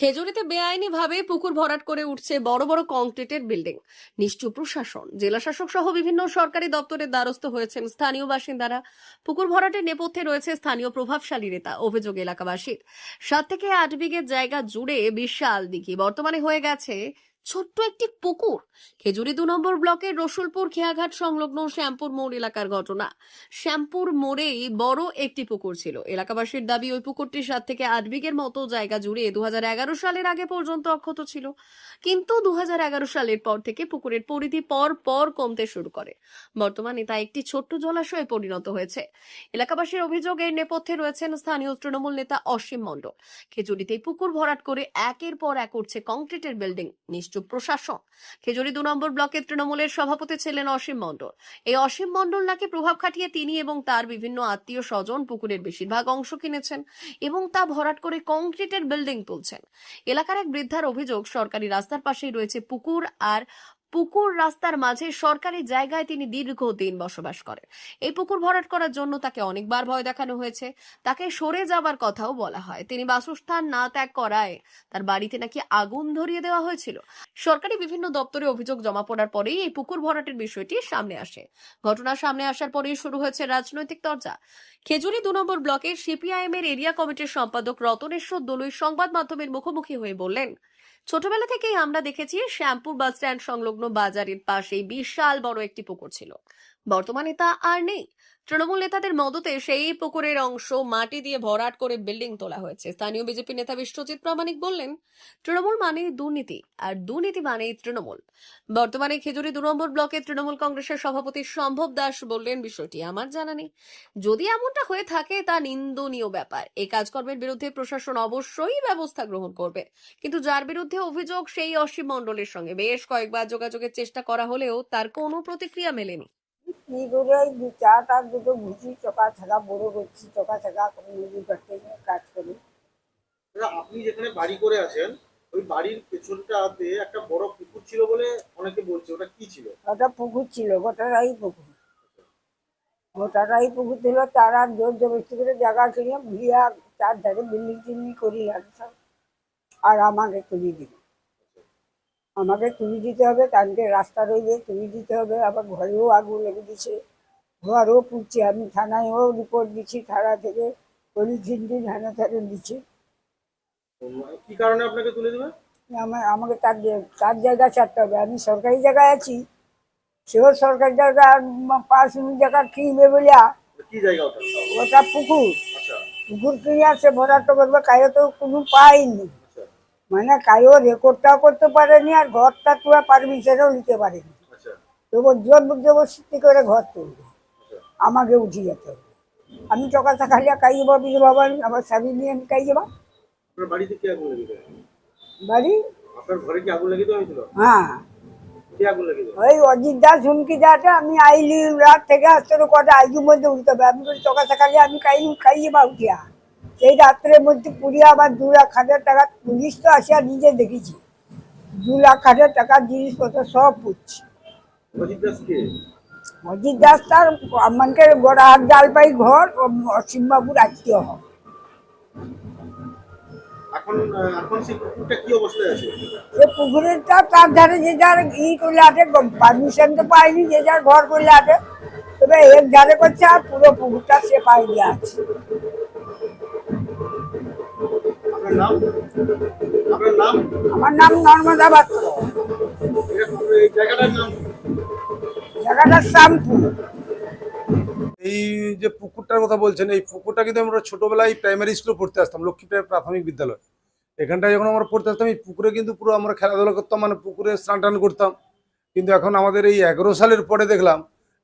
খেজুরিতে বেআইনি ভাবে পুকুর ভরাট করে উঠছে বড় বড় কংক্রিটের বিল্ডিং। নিশ্চু প্রশাসন জেলা শাসক সহ বিভিন্ন সরকারি দপ্তরের দ্বারস্থ হয়েছেন স্থানীয় বাসিন্দারা। পুকুর ভরাটের নেপথ্যে রয়েছে স্থানীয় প্রভাবশালী নেতা, অভিযোগ এলাকাবাসীর। সাত থেকে আট বিঘের জায়গা জুড়ে বিশাল দিঘি, বর্তমানে হয়ে গেছে ছোট্ট একটি পুকুর। খেজুরি দু নম্বর ব্লকের রসুলপুর খেয়াঘাট সংলগ্ন শ্যামপুর মোড় এলাকার ঘটনা। শ্যামপুর মোড়েই বড় একটি পুকুর ছিল। এলাকাবাসীর দাবি, ওই পুকুরটি সাত থেকে আট বিঘের মতো জায়গা জুড়ে দুহাজার এগারো সালের আগে পর্যন্ত অক্ষত ছিল। কিন্তু দুহাজার এগারো সালের পর থেকে পুকুরের পরিধি পর পর কমতে শুরু করে। বর্তমানে তা একটি ছোট্ট জলাশয়ে পরিণত হয়েছে। এলাকাবাসীর অভিযোগের নেপথ্যে রয়েছেন স্থানীয় তৃণমূল নেতা অসীম মণ্ডল। খেজুরিতে পুকুর ভরাট করে একের পর এক উঠছে কংক্রিটের বিল্ডিং। নিশ্চুপ প্রশাসন খেজুরি দু নম্বর ব্লকের তৃণমূলের সভাপতি ছিলেন অসীম মণ্ডল। এই অসীম মণ্ডল নাকি প্রভাব খাটিয়ে তিনি এবং তার বিভিন্ন আত্মীয় স্বজন পুকুরের বেশিরভাগ অংশ কিনেছেন এবং তা ভরাট করে কংক্রিটের বিল্ডিং তুলছেন। এলাকার এক বৃদ্ধার অভিযোগ, সরকারি রাস্তার পাশেই রয়েছে পুকুর আর পুকুর রাস্তার মাঝে সরকারি জায়গায় তিনি দীর্ঘদিন বসবাস করেন। এই পুকুর ভরাট করার জন্য তাকে অনেকবার ভয় দেখানো হয়েছে। তাকে সরে যাবার কথাও বলা হয়। তিনি বাসস্থান না ত্যাগ করায় তার বাড়িতে নাকি আগুন ধরিয়ে দেওয়া হয়েছিল। সরকারি বিভিন্ন দপ্তরে অভিযোগ জমা পড়ার পরেই এই পুকুর ভরাটের বিষয়টি সামনে আসে। ঘটনা সামনে আসার পরেই শুরু হয়েছে রাজনৈতিক চর্চা। খেজুরি দু নম্বর ব্লকের সিপিআইএম এর এরিয়া কমিটির সম্পাদক রতনেশ্বর দলুই সংবাদ মাধ্যমের মুখোমুখি হয়ে বললেন, ছোটবেলা থেকেই আমরা দেখেছি শ্যামপুর বাস স্ট্যান্ড সংলগ্ন বাজারের পাশেই বিশাল বড় একটি পুকুর ছিল। বর্তমানে তা আর নেই। তৃণমূল নেতাদের মদতে সেই পুকুরের অংশ মাটি দিয়ে ভরাট করে বিল্ডিং তোলা হয়েছে। স্থানীয় বিজেপি নেতা বিশ্বজিৎ প্রামাণিক বললেন, তৃণমূল মানে দুর্নীতি, আর দুর্নীতি মানেই তৃণমূল। বর্তমানে খেজুরি দু নম্বর ব্লকে তৃণমূল কংগ্রেসের সভাপতি সম্ভব দাস বললেন, বিষয়টি আমার জানা নেই। যদি এমনটা হয়ে থাকে, তা নিন্দনীয় ব্যাপার। এই কাজকর্মের বিরুদ্ধে প্রশাসন অবশ্যই ব্যবস্থা গ্রহণ করবে। কিন্তু যার বিরুদ্ধে অভিযোগ, সেই অসীম মণ্ডলের সঙ্গে। বেশ কয়েকবার যোগাযোগের চেষ্টা করা হলেও তার কোনো প্রতিক্রিয়া মেলেনি। কি করে দু চাটা দুটো ঘুষি চকা ছাকা বড় করছি চকা ছাকা নদী কাটতে কাজ করি। আপনি যেখানে বাড়ি করে আছেন ওই বাড়ির পেছনটাতে একটা বড় পুকুর ছিল বলে অনেকে বলছে ওটা কি ছিল? ওটা পুকুর ছিল গোটাটাই পুকুর। গোটাটাই পুকুর ছিল তারা জোর জবরদস্তি করে জায়গা কিনে ভিড়া চার ধারে বিল্ডিং টিল্ডিং করি আর সব। আর আমাকে তুলে দিল। আমাকে তুলে দিতে হবে তাদেরকে রাস্তা রইবে তুলে দিতে হবে আবার ঘরেও আগুন লেগে দিছে ঘরও পুড়ছে আমি থানায়ও রিপোর্ট দিচ্ছি থানা থেকে পলিথিন দিন থানা থানা দিচ্ছি। কি কারণে আপনাকে তুলে দেবে? আমার আমাকে তার তার জায়গা ছাড়তে হবে আমি সরকারি জায়গায় আছি। সেও সরকারি জায়গা পাঁচ জায়গা কিনবে বলে কি জায়গা ওটা? পুকুর। আচ্ছা। পুকুর কিনে আসে ভরাট করবে কায়ও তো কোনো পাইনি মানে কায়ও রেকর্ডটাও করতে পারেনি আর ঘরটা তো পারমিশনও নিতে পারেনি। আচ্ছা। তবু জোর জবরদস্তি করে ঘর তুলবে আচ্ছা। আমাকে উঠে যেতে হবে। আমি চকাটা খালিয়া খাই যাব বিজু বাবা আমার স্বামী নিয়ে আমি খাই যাব বাড়ি? হ্যাঁ। ওই অজিত দাস হুমকি দেওয়াতে আমি আইলি রাত থেকে আসতে কটা আইজুর মধ্যে উঠতে হবে। আমি চকা সকালে আমি খাই খাইয়ে বা উঠিয়া। সেই রাত্রের মধ্যে পুড়িয়ে আবার দু লাখ হাজার টাকা পুলিশ তো আসিয়া নিজে দেখেছি। দু লাখ হাজার টাকার জিনিসপত্র সব পুড়ছে। অজিত দাস তার আমাকে গোড়া হাত জালপাই ঘর অসীমবাবুর আত্মীয় হয় সে পুকুরেরটা তার ধারে যে যার ই করলে আছে পারমিশন তো পায়নি যে যার ঘর করলে আছে। তবে এক ধারে করছে আর পুরো পুকুরটা সে পায়নি আছে আপনার নাম? আপনার নাম? আমার নাম নর্মদা পাত্র। এই জায়গাটার নাম? কি? শ্যামপুর এই যে পুকুরটার কথা বলছেন এই পুকুরটা কিন্তু আমরা ছোটবেলায় প্রাইমারি স্কুলে পড়তে আসতাম লক্ষ্মী প্রাথমিক বিদ্যালয়। এখানটায় যখন আমরা পড়তে আসতাম এই পুকুরে কিন্তু পুরো আমরা খেলাধুলা করতাম মানে পুকুরে স্নান টান করতাম। কিন্তু এখন আমাদের এই এগারো সালের পরে দেখলাম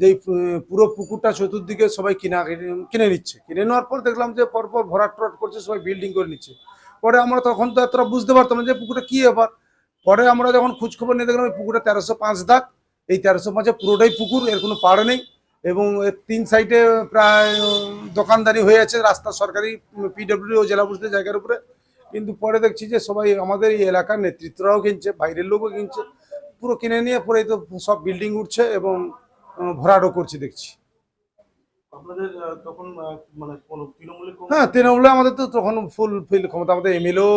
যে পুরো পুকুরটা চতুর্দিকে সবাই কিনা, কিনে নিচ্ছে। কিনে নেওয়ার পর দেখলাম যে পরপর ভরাট টরাট করছে, সবাই বিল্ডিং করে নিচ্ছে। পরে আমরা তখন তো এতটা বুঝতে পারতাম না যে পুকুরটা কী ব্যাপার। পরে আমরা যখন খোঁজখবর নিয়ে দেখলাম এই পুকুরটা তেরোশো পাঁচ দাগ। এই তেরোশো পাঁচে পুরোটাই পুকুর, এর কোনো পাড় নেই। এবং এর তিন সাইডে প্রায় দোকানদারি হয়ে আছে, রাস্তা সরকারি পিডব্লিউ জেলা পরিষদের জায়গার উপরে। কিন্তু পরে দেখছি যে সবাই, আমাদের এই এলাকার নেতৃত্বরাও কিনছে, বাইরের লোকও কিনছে। পুরো কিনে নিয়ে পরে তো সব বিল্ডিং উঠছে এবং ভরাটও করছে দেখছি। মানে হ্যাঁ তৃণমূলে আমাদের তো তখন ফুল ফিল ক্ষমতা আমাদের এমএলও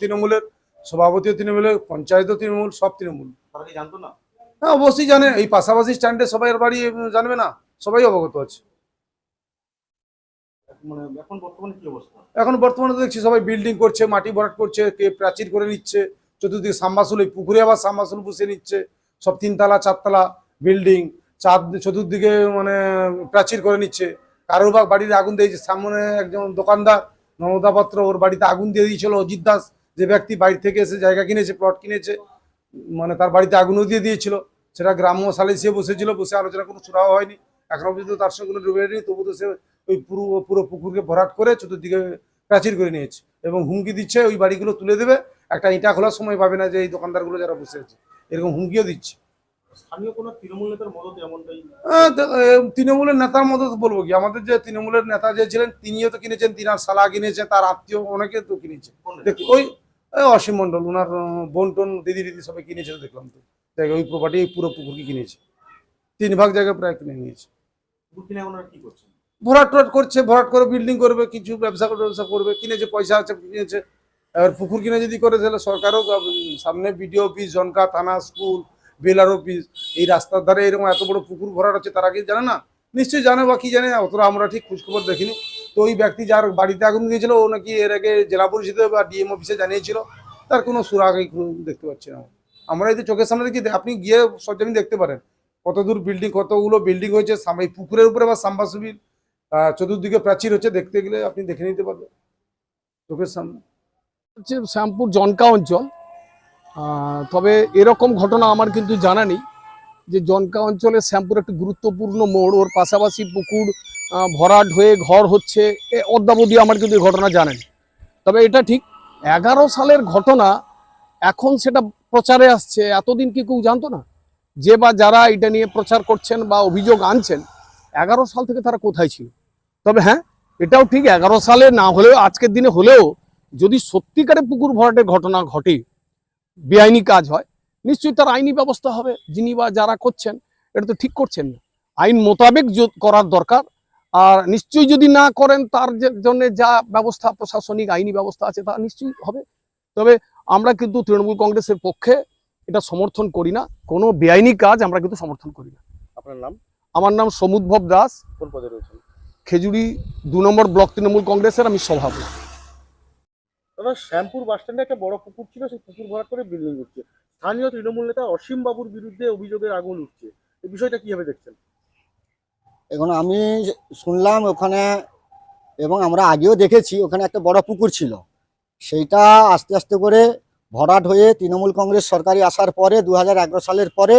তৃণমূলের সভাপতিও তৃণমূলের পঞ্চায়েতও তৃণমূল সব তৃণমূল। জানতো না? হ্যাঁ অবশ্যই জানে এই পাশাপাশি স্ট্যান্ডে সবাই বাড়ি জানবে না সবাই অবগত আছে। মানে এখন বর্তমানে এখন বর্তমানে তো দেখছি সবাই বিল্ডিং করছে মাটি ভরাট করছে কে প্রাচীর করে নিচ্ছে চতুর্দিকে সাম্বাসুল এই পুকুরে আবার সাম্বাসুল বসে নিচ্ছে সব তিনতলা চারতলা বিল্ডিং। চার চতুর্দিকে মানে প্রাচীর করে নিচ্ছে। কারোর বা বাড়িতে আগুন দিয়েছে। সামনে একজন দোকানদার, মমতা পাত্র, ওর বাড়িতে আগুন দিয়ে দিয়েছিল। অজিত দাস যে ব্যক্তি বাড়ি থেকে এসে জায়গা কিনেছে প্লট কিনেছে মানে তার বাড়িতে আগুনও দিয়ে দিয়েছিল। সেটা গ্রাম্য সালে সে বসেছিল, বসে আলোচনা কোনো চূড়াও হয়নি। এখনও পর্যন্ত তার সঙ্গে কোনো ডুবে নেই। তবু তো সে ওই পুরো পুরো পুকুরকে ভরাট করে চতুর্দিকে প্রাচীর করে নিয়েছে এবং হুমকি দিচ্ছে, ওই বাড়িগুলো তুলে দেবে। একটা ইটা খোলার সময় পাবে না যে এই দোকানদারগুলো যারা বসে আছে। এরকম হুমকিও দিচ্ছে। স্থানীয় কোনো তৃণমূল নেতার মদত তৃণমূলের বলব কি? আমাদের যে তৃণমূলের নেতা যে ছিলেন তিনিও তো কিনেছেন তিনার সালা কিনেছে তার আত্মীয় অনেকে তো কিনেছে। ওই অসীম মন্ডল ওনার বোন টোন দিদি দিদি সবাই কিনেছে দেখলাম তো। ওই প্রপার্টি পুরো পুকুরকে কিনেছে। তিন ভাগ জায়গা প্রায় কিনে নিয়েছে। ভরাট টরাট করছে ভরাট করে বিল্ডিং করবে কিছু ব্যবসা করে ব্যবসা করবে কিনেছে পয়সা আছে কিনেছে। এবার পুকুর কিনে যদি করে তাহলে সরকারও সামনে বিডিও অফিস জনকা থানা স্কুল বেলার অফিস, এই রাস্তার ধারে এরকম এত বড় পুকুর ভরাট হচ্ছে তারা কি জানে না? নিশ্চয়ই জানে বা কি জানে, অতটা আমরা ঠিক খোঁজখবর দেখিনি। তো ওই ব্যক্তি যার বাড়িতে আগুন দিয়েছিল ও নাকি এর আগে জেলা পরিষদে বা ডিএম অফিসে জানিয়েছিল, তার কোনো সুরাগই দেখতে পাচ্ছি না আমরা। এই চোখের সামনে দেখি আপনি গিয়ে সরজমিন দেখতে পারেন। কত দূর বিল্ডিং কতগুলো বিল্ডিং হয়েছে এই পুকুরের উপরে বা সাম্বাসুবির চতুর্দিকে প্রাচীর হচ্ছে, দেখতে গেলে আপনি দেখে নিতে পারবেন। চোখের সামনে। হচ্ছে শ্যামপুর জনকা অঞ্চল তবে এরকম ঘটনা আমার কিন্তু জানা নেই যে জনকা অঞ্চলে শ্যামপুর একটি গুরুত্বপূর্ণ মোড়, ওর পাশাপাশি পুকুর ভরাট হয়ে ঘর হচ্ছে, এ অদ্যাবধি আমার কিন্তু এই ঘটনা নেই। তবে এটা ঠিক এগারো সালের ঘটনা এখন সেটা প্রচারে আসছে, এতদিন কি কেউ জানতো না? যে বা যারা এটা নিয়ে প্রচার করছেন বা অভিযোগ আনছেন, এগারো সাল থেকে তারা কোথায় ছিল? তবে হ্যাঁ এটাও ঠিক এগারো সালে না হলেও, আজকের দিনে হলেও যদি সত্যিকারে পুকুর ভরাটের ঘটনা ঘটে বেআইনি কাজ হয়। নিশ্চয়ই তার আইনি ব্যবস্থা হবে যিনি বা যারা করছেন এটা তো ঠিক করছেন না। আইন মোতাবেক করার দরকার। আর নিশ্চয়ই যদি না করেন তার জন্য যা ব্যবস্থা প্রশাসনিক আইনি ব্যবস্থা আছে তা নিশ্চয়ই হবে। তবে আমরা কিন্তু তৃণমূল কংগ্রেসের পক্ষে এটা সমর্থন করি না। কোনো বেআইনি কাজ আমরা কিন্তু সমর্থন করি না। আপনার নাম? আমার নাম সমুদ্ভব দাস। কোন পদে রয়েছেন? খেজুরি দু নম্বর ব্লক তৃণমূল কংগ্রেসের আমি সভাপতি। দাদা, শ্যামপুর বাস স্ট্যান্ডে একটা বড় পুকুর ছিল, সেই পুকুর ভরাট করে বিল্ডিং উঠছে। স্থানীয় তৃণমূল নেতা অসীম বাবুর বিরুদ্ধে অভিযোগের আগুন উঠছে। এই বিষয়টা কীভাবে দেখছেন? এখন আমি শুনলাম ওখানে, এবং আমরা আগেও দেখেছি, ওখানে একটা বড় পুকুর ছিল। সেইটা আস্তে আস্তে করে ভরাট হয়ে তৃণমূল কংগ্রেস সরকারি আসার পরে দু হাজার এগারো সালের পরে,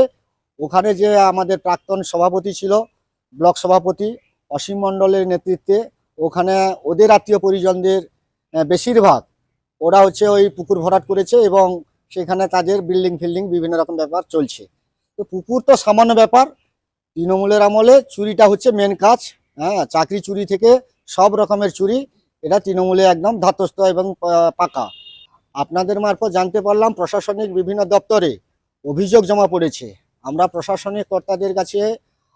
ওখানে যে আমাদের প্রাক্তন সভাপতি ছিল, ব্লক সভাপতি অসীম মণ্ডলের নেতৃত্বে, ওখানে ওদের আত্মীয় পরিজনদের বেশিরভাগ ওরা হচ্ছে ওই পুকুর ভরাট করেছে এবং সেখানে তাদের বিল্ডিং ফিল্ডিং বিভিন্ন রকম ব্যাপার চলছে। তো পুকুর তো সামান্য ব্যাপার, তৃণমূলের আমলে চুরিটা হচ্ছে মেন কাজ হ্যাঁ চাকরি চুরি থেকে সব রকমের চুরি, এটা তৃণমূলে একদম ধাতস্থ এবং পাকা। আপনাদের মারফত জানতে পারলাম প্রশাসনিক বিভিন্ন দপ্তরে অভিযোগ জমা পড়েছে। আমরা প্রশাসনিক কর্তাদের কাছে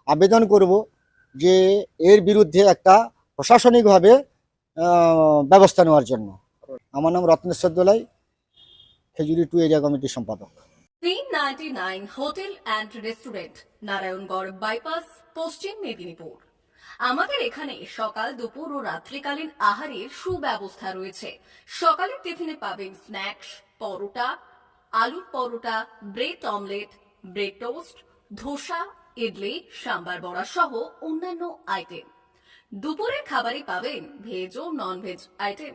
আবেদন করব যে এর বিরুদ্ধে একটা প্রশাসনিকভাবে ব্যবস্থা নেওয়ার জন্য। আমার নাম রত্নেশ্বর দোলাই, খেজুরি টু এরিয়া কমিটির সম্পাদক। তিন ninety nine hotel and restaurant, Narayangarh bypass, পশ্চিম মেদিনীপুর। আমাদের এখানে সকাল, দুপুর ও রাত্রিকালীন আহারের সুব্যবস্থা রয়েছে। সকালের টিফিনে পাবেন স্ন্যাক্স, পরোটা, আলুর paratha, bread omelette, bread toast, dosa, idli, sambar vada সহ অন্যান্য আইটেম। দুপুরের খাবারে পাবেন ভেজ ও নন ভেজ আইটেম।